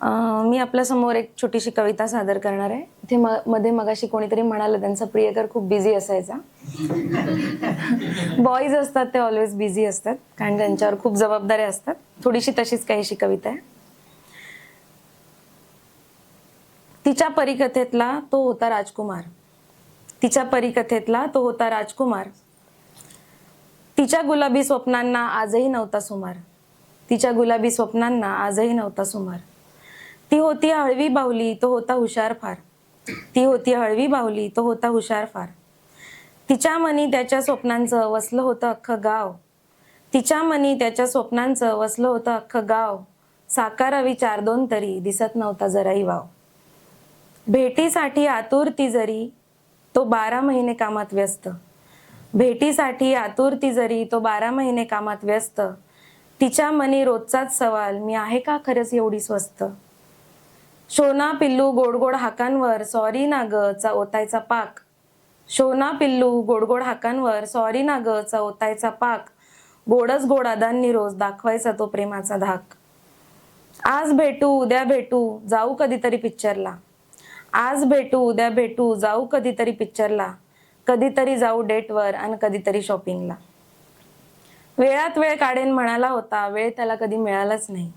मी आपल्यासमोर एक छोटीशी कविता सादर करणार आहे. इथे म मध्ये मगाशी कोणीतरी म्हणालं त्यांचा प्रियकर खूप बिझी असायचा. बॉईज असतात ते ऑलवेज बिझी असतात कारण त्यांच्यावर खूप जबाबदाऱ्या असतात. थोडीशी तशीच काहीशी कविता आहे. तिच्या परिकथेतला तो होता राजकुमार. तिच्या परिकथेतला तो होता राजकुमार. तिच्या गुलाबी स्वप्नांना आजही नव्हता सुमार. तिच्या गुलाबी स्वप्नांना आजही नव्हता सुमार. ती होती हळवी बाहुली तो होता हुशार फार. ती होती हळवी बाहुली तो होता हुशार फार. तिच्या मनी त्याच्या स्वप्नांचं वसलं होतं अख्खं गाव. तिच्या मनी त्याच्या स्वप्नांचं वसलं होतं अख्खं गाव. साकारावी चार दोन तरी दिसत नव्हता जराही वाव. भेटीसाठी आतुर ती जरी तो बारा महिने कामात व्यस्त. भेटीसाठी आतुर ती जरी तो बारा महिने कामात व्यस्त. तिच्या मनी रोजचाच सवाल मी आहे का खरंच एवढी स्वस्त? शोना पिल्लू गोडगोड हाकांवर सॉरी ना ग चा ओतायचा पाक. शोना पिल्लू गोडगोड हाकांवर सॉरी ना ग चा ओतायचा पाक. गोडच गोड आदांनी रोज दाखवायचा तो प्रेमाचा धाक. आज भेटू उद्या भेटू जाऊ कधीतरी पिक्चरला. आज भेटू उद्या भेटू जाऊ कधीतरी पिक्चरला. कधीतरी जाऊ डेटवर आणि कधीतरी शॉपिंगला. वेळात वेळ काढेन म्हणाला होता वेळ त्याला कधी मिळालाच नाही.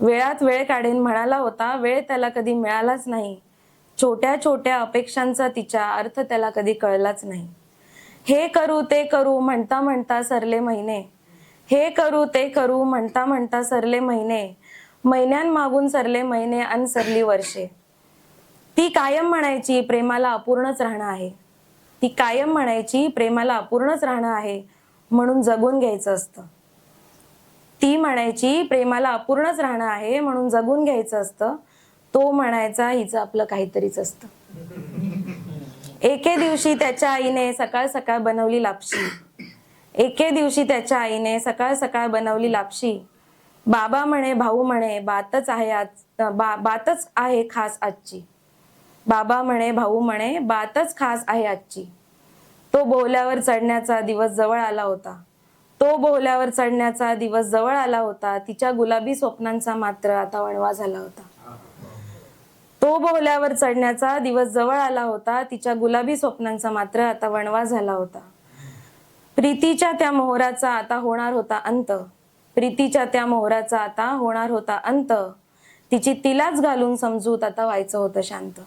वेळात वेळ काढेन म्हणाला होता. वेळ त्याला कधी मिळालाच नाही. छोट्या छोट्या अपेक्षांचा तिच्या अर्थ त्याला कधी कळलाच नाही. हे करू ते करू म्हणता म्हणता सरले महिने. हे करू ते करू म्हणता म्हणता सरले महिने. महिन्यांमागून सरले महिने अन सरली वर्षे. ती कायम म्हणायची प्रेमाला अपूर्णच राहणं आहे. ती कायम म्हणायची प्रेमाला अपूर्णच राहणं आहे. म्हणून जगून घ्यायचं असतं. ती म्हणायची प्रेमाला अपूर्णच राहणं आहे म्हणून जगून घ्यायचं असतं. तो म्हणायचा हिचं आपलं काहीतरीच असतं. एके दिवशी त्याच्या आईने सकाळ सकाळ बनवली लापशी. एके दिवशी त्याच्या आईने सकाळ सकाळ बनवली लापशी. बाबा म्हणे भाऊ म्हणे बातच आहे आज बा बातच आहे खास आजची. बाबा म्हणे भाऊ म्हणे बातच खास आहे आजची. तो बोल्यावर चढण्याचा दिवस जवळ आला होता. तो बोहल्यावर चढण्याचा दिवस जवळ आला होता. तिच्या गुलाबी स्वप्नांचा मात्र आता वणवा झाला होता. तो बोहल्यावर चढण्याचा दिवस जवळ आला होता. तिच्या गुलाबी स्वप्नांचा मात्र आता वणवा झाला होता. प्रीतीच्या त्या मोहराचा आता होणार होता अंत. प्रीतीच्या त्या मोहराचा आता होणार होता अंत. तिची तिलाच घालून समजूत आता व्हायचं होतं शांत.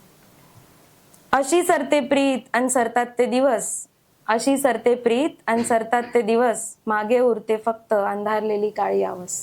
अशी सरते प्रीत आणि सरतात ते दिवस. अशी सरते प्रीत आणि सरतात ते दिवस मागे उरते फक्त अंधारलेली काळी आवस